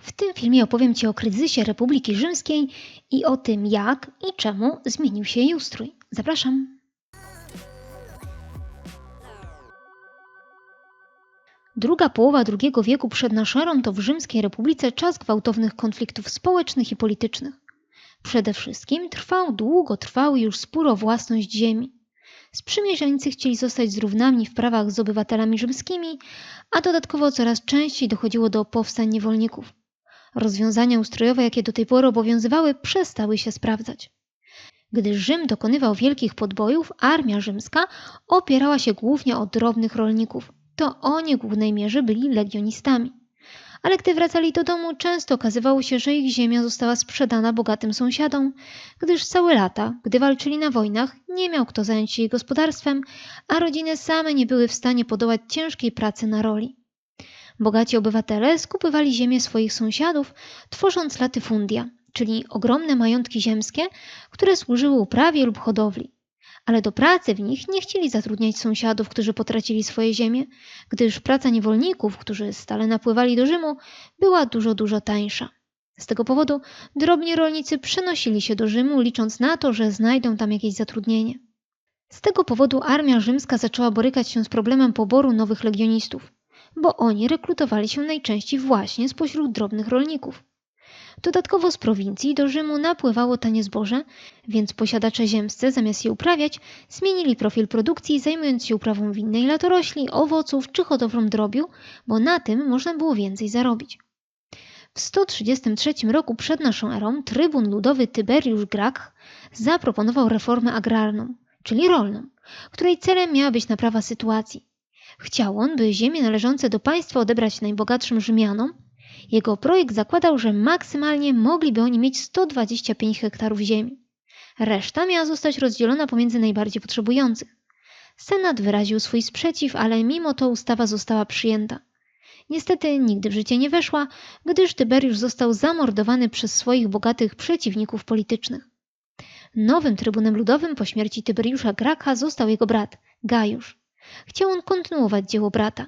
W tym filmie opowiem Ci o kryzysie Republiki Rzymskiej i o tym, jak i czemu zmienił się jej ustrój. Zapraszam. Druga połowa II wieku przed naszą erą to w Rzymskiej Republice czas gwałtownych konfliktów społecznych i politycznych. Przede wszystkim trwał długotrwały już spór o własność ziemi. Sprzymierzeńcy chcieli zostać zrównani w prawach z obywatelami rzymskimi, a dodatkowo coraz częściej dochodziło do powstań niewolników. Rozwiązania ustrojowe, jakie do tej pory obowiązywały, przestały się sprawdzać. Gdy Rzym dokonywał wielkich podbojów, armia rzymska opierała się głównie o drobnych rolników. To oni w głównej mierze byli legionistami. Ale gdy wracali do domu, często okazywało się, że ich ziemia została sprzedana bogatym sąsiadom, gdyż całe lata, gdy walczyli na wojnach, nie miał kto zająć się jej gospodarstwem, a rodziny same nie były w stanie podołać ciężkiej pracy na roli. Bogaci obywatele skupywali ziemię swoich sąsiadów, tworząc latyfundia, czyli ogromne majątki ziemskie, które służyły uprawie lub hodowli. Ale do pracy w nich nie chcieli zatrudniać sąsiadów, którzy potracili swoje ziemię, gdyż praca niewolników, którzy stale napływali do Rzymu, była dużo, dużo tańsza. Z tego powodu drobni rolnicy przenosili się do Rzymu, licząc na to, że znajdą tam jakieś zatrudnienie. Z tego powodu armia rzymska zaczęła borykać się z problemem poboru nowych legionistów bo oni rekrutowali się najczęściej właśnie spośród drobnych rolników. Dodatkowo z prowincji do Rzymu napływało tanie zboże, więc posiadacze ziemscy zamiast je uprawiać, zmienili profil produkcji, zajmując się uprawą winnej latorośli, owoców czy hodowlą drobiu, bo na tym można było więcej zarobić. W 133 roku przed naszą erą trybun ludowy Tyberiusz Gracch zaproponował reformę agrarną, czyli rolną, której celem miała być naprawa sytuacji. Chciał on, by ziemie należące do państwa odebrać najbogatszym Rzymianom. Jego projekt zakładał, że maksymalnie mogliby oni mieć 125 hektarów ziemi. Reszta miała zostać rozdzielona pomiędzy najbardziej potrzebujących. Senat wyraził swój sprzeciw, ale mimo to ustawa została przyjęta. Niestety nigdy w życie nie weszła, gdyż Tyberiusz został zamordowany przez swoich bogatych przeciwników politycznych. Nowym trybunem ludowym po śmierci Tyberiusza Graka został jego brat, Gajusz. Chciał on kontynuować dzieło brata.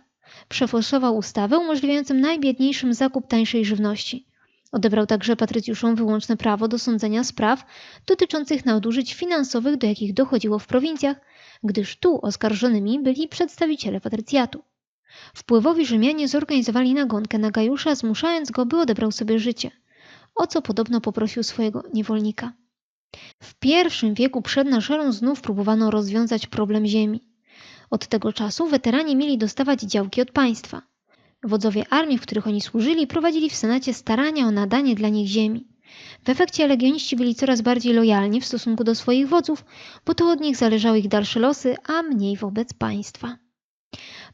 Przeforsował ustawę umożliwiającą najbiedniejszym zakup tańszej żywności. Odebrał także patrycjuszom wyłączne prawo do sądzenia spraw dotyczących nadużyć finansowych, do jakich dochodziło w prowincjach, gdyż tu oskarżonymi byli przedstawiciele patrycjatu. Wpływowi Rzymianie zorganizowali nagonkę na Gajusza, zmuszając go, by odebrał sobie życie, o co podobno poprosił swojego niewolnika. W pierwszym wieku przed naszą znów próbowano rozwiązać problem ziemi. Od tego czasu weterani mieli dostawać działki od państwa. Wodzowie armii, w których oni służyli, prowadzili w Senacie starania o nadanie dla nich ziemi. W efekcie legioniści byli coraz bardziej lojalni w stosunku do swoich wodzów, bo to od nich zależały ich dalsze losy, a mniej wobec państwa.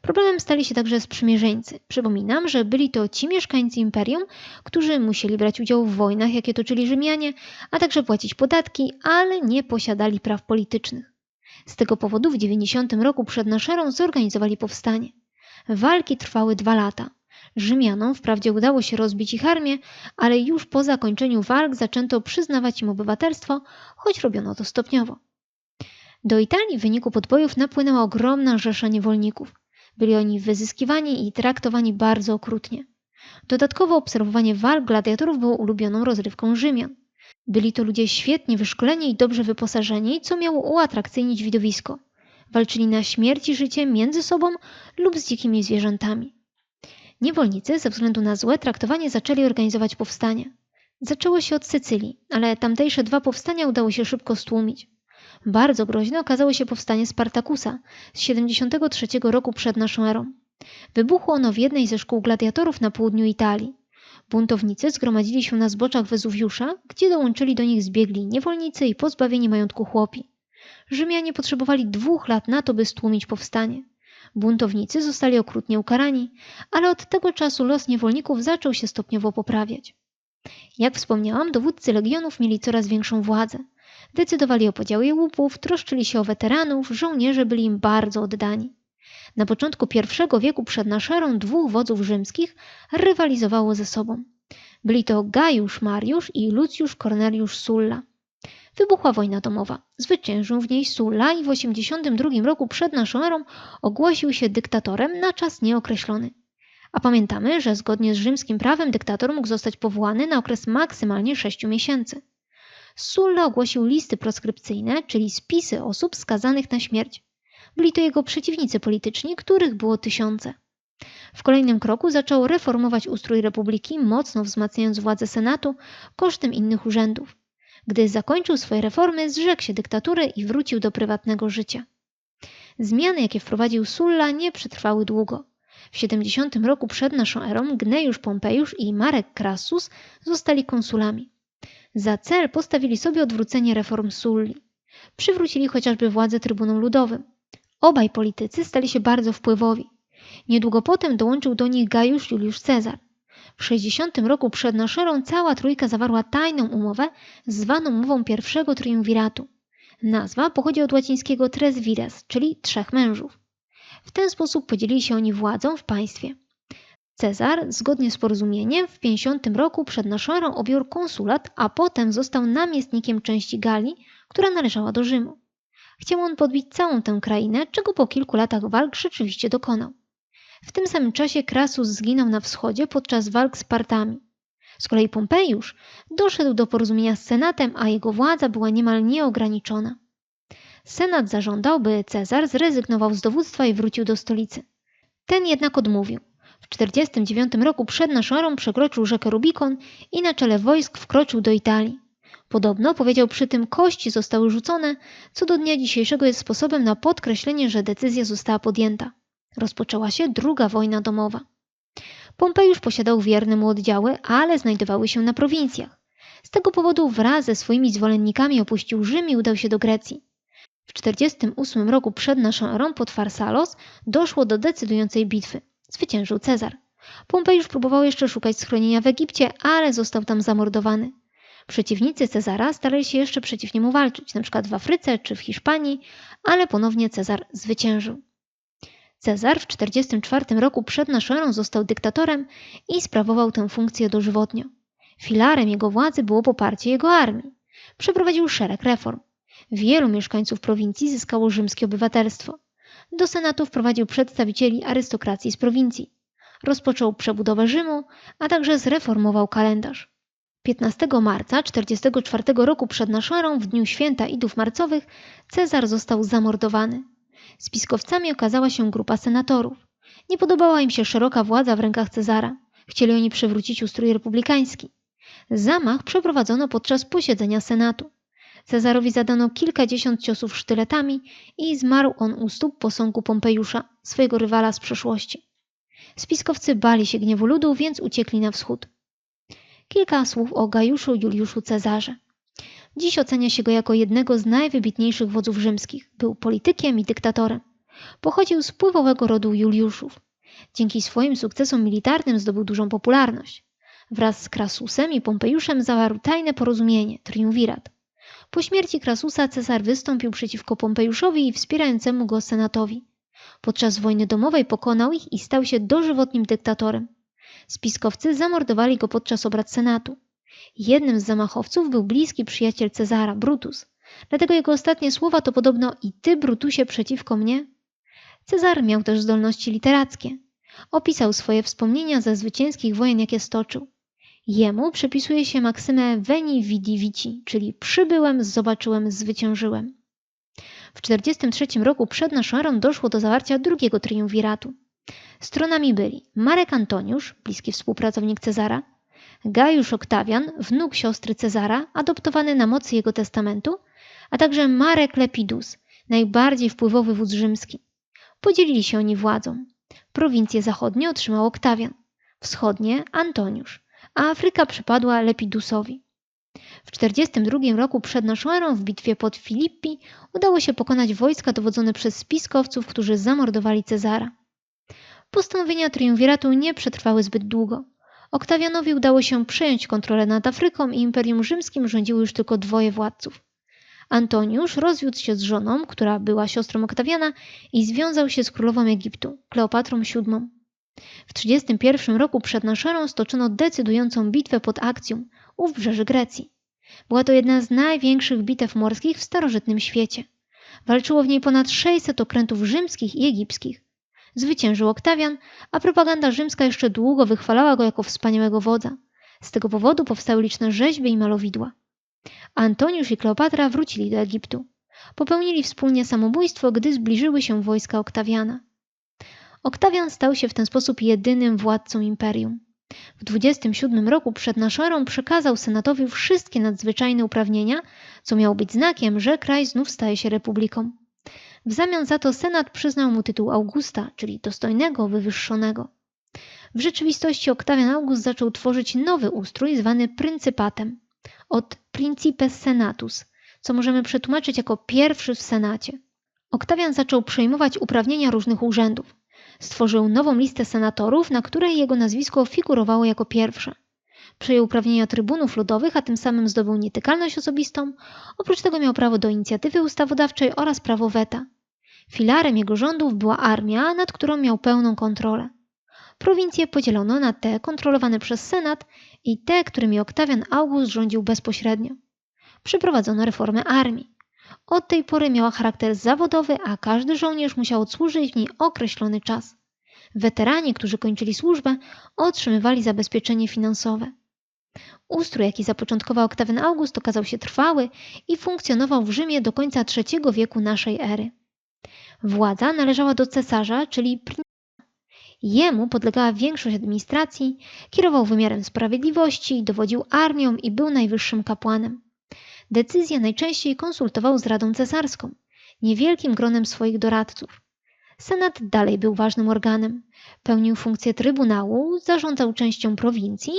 Problemem stali się także sprzymierzeńcy. Przypominam, że byli to ci mieszkańcy imperium, którzy musieli brać udział w wojnach, jakie toczyli Rzymianie, a także płacić podatki, ale nie posiadali praw politycznych. Z tego powodu w 90 roku przed Naszerą zorganizowali powstanie. Walki trwały dwa lata. Rzymianom wprawdzie udało się rozbić ich armię, ale już po zakończeniu walk zaczęto przyznawać im obywatelstwo, choć robiono to stopniowo. Do Italii w wyniku podbojów napłynęła ogromna rzesza niewolników. Byli oni wyzyskiwani i traktowani bardzo okrutnie. Dodatkowo obserwowanie walk gladiatorów było ulubioną rozrywką Rzymian. Byli to ludzie świetnie wyszkoleni i dobrze wyposażeni, co miało uatrakcyjnić widowisko. Walczyli na śmierć i życie między sobą lub z dzikimi zwierzętami. Niewolnicy ze względu na złe traktowanie zaczęli organizować powstanie. Zaczęło się od Sycylii, ale tamtejsze dwa powstania udało się szybko stłumić. Bardzo groźne okazało się powstanie Spartakusa z 73 roku przed naszą erą. Wybuchło ono w jednej ze szkół gladiatorów na południu Italii. Buntownicy zgromadzili się na zboczach Wezuwiusza, gdzie dołączyli do nich zbiegli niewolnicy i pozbawieni majątku chłopi. Rzymianie potrzebowali dwóch lat na to, by stłumić powstanie. Buntownicy zostali okrutnie ukarani, ale od tego czasu los niewolników zaczął się stopniowo poprawiać. Jak wspomniałam, dowódcy legionów mieli coraz większą władzę. Decydowali o podziale łupów, troszczyli się o weteranów, żołnierze byli im bardzo oddani. Na początku I wieku przed naszą dwóch wodzów rzymskich rywalizowało ze sobą. Byli to Gajusz Mariusz i Lucjusz Corneliusz Sulla. Wybuchła wojna domowa. Zwyciężył w niej Sulla i w 82 roku przed naszą erą ogłosił się dyktatorem na czas nieokreślony. A pamiętamy, że zgodnie z rzymskim prawem dyktator mógł zostać powołany na okres maksymalnie 6 miesięcy. Sulla ogłosił listy proskrypcyjne, czyli spisy osób skazanych na śmierć. Byli to jego przeciwnicy polityczni, których było tysiące. W kolejnym kroku zaczął reformować ustrój republiki, mocno wzmacniając władzę Senatu kosztem innych urzędów. Gdy zakończył swoje reformy, zrzekł się dyktatury i wrócił do prywatnego życia. Zmiany, jakie wprowadził Sulla, nie przetrwały długo. W 70 roku przed naszą erą Gnejusz Pompejusz i Marek Crassus zostali konsulami. Za cel postawili sobie odwrócenie reform Sulli. Przywrócili chociażby władzę trybunom ludowym. Obaj politycy stali się bardzo wpływowi. Niedługo potem dołączył do nich Gajusz Juliusz Cezar. W 60 roku przed naszą erą cała trójka zawarła tajną umowę zwaną umową pierwszego triumviratu. Nazwa pochodzi od łacińskiego tres vires, czyli trzech mężów. W ten sposób podzielili się oni władzą w państwie. Cezar, zgodnie z porozumieniem, w 50 roku przed naszą erą objął konsulat, a potem został namiestnikiem części Galii, która należała do Rzymu. Chciał on podbić całą tę krainę, czego po kilku latach walk rzeczywiście dokonał. W tym samym czasie Krasus zginął na wschodzie podczas walk z Partami. Z kolei Pompejusz doszedł do porozumienia z Senatem, a jego władza była niemal nieograniczona. Senat zażądał, by Cezar zrezygnował z dowództwa i wrócił do stolicy. Ten jednak odmówił. W 49 roku przed naszą erą przekroczył rzekę Rubikon i na czele wojsk wkroczył do Italii. Podobno powiedział przy tym kości zostały rzucone, co do dnia dzisiejszego jest sposobem na podkreślenie, że decyzja została podjęta. Rozpoczęła się druga wojna domowa. Pompejusz posiadał wierne mu oddziały, ale znajdowały się na prowincjach. Z tego powodu wraz ze swoimi zwolennikami opuścił Rzym i udał się do Grecji. W 48 roku przed naszą erą pod Farsalos doszło do decydującej bitwy. Zwyciężył Cezar. Pompejusz próbował jeszcze szukać schronienia w Egipcie, ale został tam zamordowany. Przeciwnicy Cezara starali się jeszcze przeciw niemu walczyć, np. w Afryce czy w Hiszpanii, ale ponownie Cezar zwyciężył. Cezar w 44 roku przed naszą erą został dyktatorem i sprawował tę funkcję dożywotnio. Filarem jego władzy było poparcie jego armii. Przeprowadził szereg reform. Wielu mieszkańców prowincji zyskało rzymskie obywatelstwo. Do senatu wprowadził przedstawicieli arystokracji z prowincji. Rozpoczął przebudowę Rzymu, a także zreformował kalendarz. 15 marca 44 roku przed naszą erą, w dniu święta Idów Marcowych, Cezar został zamordowany. Spiskowcami okazała się grupa senatorów. Nie podobała im się szeroka władza w rękach Cezara. Chcieli oni przywrócić ustrój republikański. Zamach przeprowadzono podczas posiedzenia Senatu. Cezarowi zadano kilkadziesiąt ciosów sztyletami i zmarł on u stóp posągu Pompejusza, swojego rywala z przeszłości. Spiskowcy bali się gniewu ludu, więc uciekli na wschód. Kilka słów o Gajuszu Juliuszu Cezarze. Dziś ocenia się go jako jednego z najwybitniejszych wodzów rzymskich. Był politykiem i dyktatorem. Pochodził z wpływowego rodu Juliuszów. Dzięki swoim sukcesom militarnym zdobył dużą popularność. Wraz z Krasusem i Pompejuszem zawarł tajne porozumienie, triumvirat. Po śmierci Krasusa cesar wystąpił przeciwko Pompejuszowi i wspierającemu go senatowi. Podczas wojny domowej pokonał ich i stał się dożywotnim dyktatorem. Spiskowcy zamordowali go podczas obrad senatu. Jednym z zamachowców był bliski przyjaciel Cezara, Brutus. Dlatego jego ostatnie słowa to podobno i ty, Brutusie, przeciwko mnie? Cezar miał też zdolności literackie. Opisał swoje wspomnienia ze zwycięskich wojen, jakie stoczył. Jemu przypisuje się maksymę veni vidi vici, czyli przybyłem, zobaczyłem, zwyciężyłem. W 43 roku przed naszą erą doszło do zawarcia drugiego triumviratu. Stronami byli Marek Antoniusz, bliski współpracownik Cezara, Gajusz Oktawian, wnuk siostry Cezara, adoptowany na mocy jego testamentu, a także Marek Lepidus, najbardziej wpływowy wódz rzymski. Podzielili się oni władzą. Prowincje zachodnie otrzymał Oktawian, wschodnie Antoniusz, a Afryka przypadła Lepidusowi. W 42 roku przed naszą erą w bitwie pod Filippi udało się pokonać wojska dowodzone przez spiskowców, którzy zamordowali Cezara. Postanowienia triumviratu nie przetrwały zbyt długo. Oktawianowi udało się przejąć kontrolę nad Afryką i Imperium Rzymskim rządziło już tylko dwoje władców. Antoniusz rozwiódł się z żoną, która była siostrą Oktawiana i związał się z królową Egiptu, Kleopatrą VII. W 31 roku przed naszą erą stoczono decydującą bitwę pod Akcjum, u wybrzeży Grecji. Była to jedna z największych bitew morskich w starożytnym świecie. Walczyło w niej ponad 600 okrętów rzymskich i egipskich. Zwyciężył Oktawian, a propaganda rzymska jeszcze długo wychwalała go jako wspaniałego wodza. Z tego powodu powstały liczne rzeźby i malowidła. Antoniusz i Kleopatra wrócili do Egiptu. Popełnili wspólnie samobójstwo, gdy zbliżyły się wojska Oktawiana. Oktawian stał się w ten sposób jedynym władcą imperium. W 27 roku przed naszą erą przekazał senatowi wszystkie nadzwyczajne uprawnienia, co miało być znakiem, że kraj znów staje się republiką. W zamian za to senat przyznał mu tytuł Augusta, czyli dostojnego, wywyższonego. W rzeczywistości Oktawian August zaczął tworzyć nowy ustrój zwany pryncypatem, od principes senatus, co możemy przetłumaczyć jako pierwszy w senacie. Oktawian zaczął przejmować uprawnienia różnych urzędów. Stworzył nową listę senatorów, na której jego nazwisko figurowało jako pierwsze. Przejął uprawnienia trybunów ludowych, a tym samym zdobył nietykalność osobistą. Oprócz tego miał prawo do inicjatywy ustawodawczej oraz prawo weta. Filarem jego rządów była armia, nad którą miał pełną kontrolę. Prowincje podzielono na te kontrolowane przez Senat i te, którymi Oktawian August rządził bezpośrednio. Przeprowadzono reformę armii. Od tej pory miała charakter zawodowy, a każdy żołnierz musiał odsłużyć w niej określony czas. Weterani, którzy kończyli służbę, otrzymywali zabezpieczenie finansowe. Ustrój, jaki zapoczątkował Oktawian August, okazał się trwały i funkcjonował w Rzymie do końca III wieku naszej ery. Władza należała do cesarza, czyli princa. Jemu podlegała większość administracji, kierował wymiarem sprawiedliwości, dowodził armią i był najwyższym kapłanem. Decyzje najczęściej konsultował z Radą Cesarską, niewielkim gronem swoich doradców. Senat dalej był ważnym organem. Pełnił funkcję trybunału, zarządzał częścią prowincji,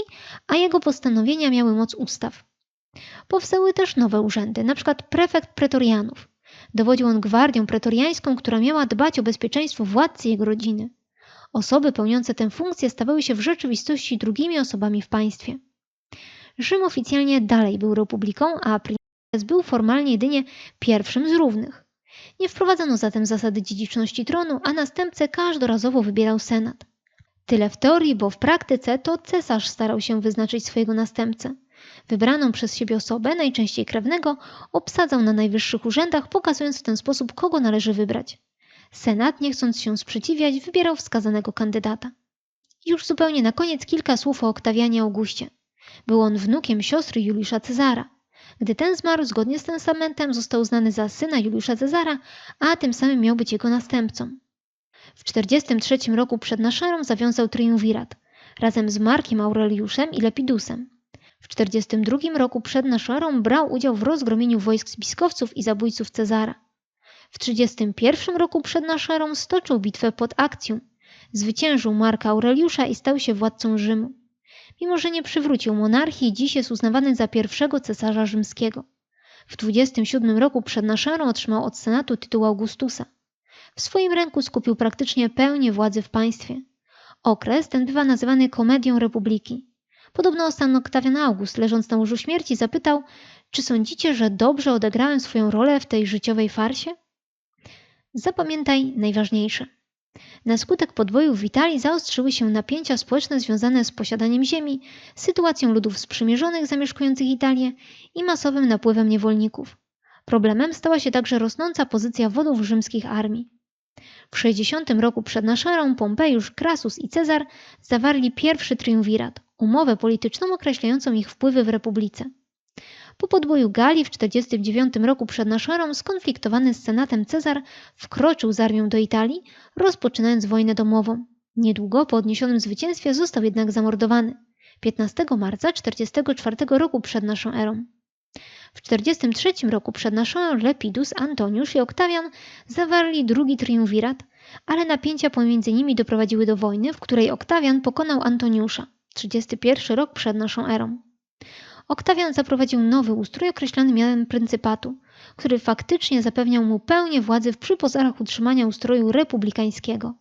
a jego postanowienia miały moc ustaw. Powstały też nowe urzędy, np. prefekt pretorianów. Dowodził on gwardią pretoriańską, która miała dbać o bezpieczeństwo władcy jego rodziny. Osoby pełniące tę funkcję stawały się w rzeczywistości drugimi osobami w państwie. Rzym oficjalnie dalej był republiką, a princes był formalnie jedynie pierwszym z równych. Nie wprowadzono zatem zasady dziedziczności tronu, a następcę każdorazowo wybierał senat. Tyle w teorii, bo w praktyce to cesarz starał się wyznaczyć swojego następcę. Wybraną przez siebie osobę, najczęściej krewnego, obsadzał na najwyższych urzędach, pokazując w ten sposób, kogo należy wybrać. Senat, nie chcąc się sprzeciwiać, wybierał wskazanego kandydata. Już zupełnie na koniec kilka słów o Oktawianie Augustie. Był on wnukiem siostry Juliusza Cezara. Gdy ten zmarł, zgodnie z testamentem został uznany za syna Juliusza Cezara, a tym samym miał być jego następcą. W 43 roku przed naszą erą zawiązał triumvirat razem z Markiem Aureliuszem i Lepidusem. W 42 roku przed naszą erą brał udział w rozgromieniu wojsk spiskowców i zabójców Cezara. W 31 roku przed naszą erą stoczył bitwę pod Akcją. Zwyciężył Marka Aureliusza i stał się władcą Rzymu. Mimo, że nie przywrócił monarchii, dziś jest uznawany za pierwszego cesarza rzymskiego. W 27 roku przed naszą erą otrzymał od Senatu tytuł Augustusa. W swoim ręku skupił praktycznie pełnię władzy w państwie. Okres ten bywa nazywany komedią republiki. Podobno sam Oktawian August, leżąc na łożu śmierci, zapytał, czy sądzicie, że dobrze odegrałem swoją rolę w tej życiowej farsie? Zapamiętaj najważniejsze. Na skutek podboju w Italii zaostrzyły się napięcia społeczne związane z posiadaniem ziemi, sytuacją ludów sprzymierzonych zamieszkujących Italię i masowym napływem niewolników. Problemem stała się także rosnąca pozycja wodów rzymskich armii. W 60 roku przed naszą erą Pompejusz, Krasus i Cezar zawarli pierwszy triumvirat, umowę polityczną określającą ich wpływy w republice. Po podboju Galii w 49 roku przed naszą erą skonfliktowany z senatem Cezar wkroczył z armią do Italii, rozpoczynając wojnę domową. Niedługo po odniesionym zwycięstwie został jednak zamordowany 15 marca 44 roku przed naszą erą. W 43 roku przed naszą erą Lepidus, Antoniusz i Oktawian zawarli drugi triumvirat, ale napięcia pomiędzy nimi doprowadziły do wojny, w której Oktawian pokonał Antoniusza 31 rok przed naszą erą. Oktawian zaprowadził nowy ustrój określony mianem pryncypatu, który faktycznie zapewniał mu pełnię władzy w pozorach utrzymania ustroju republikańskiego.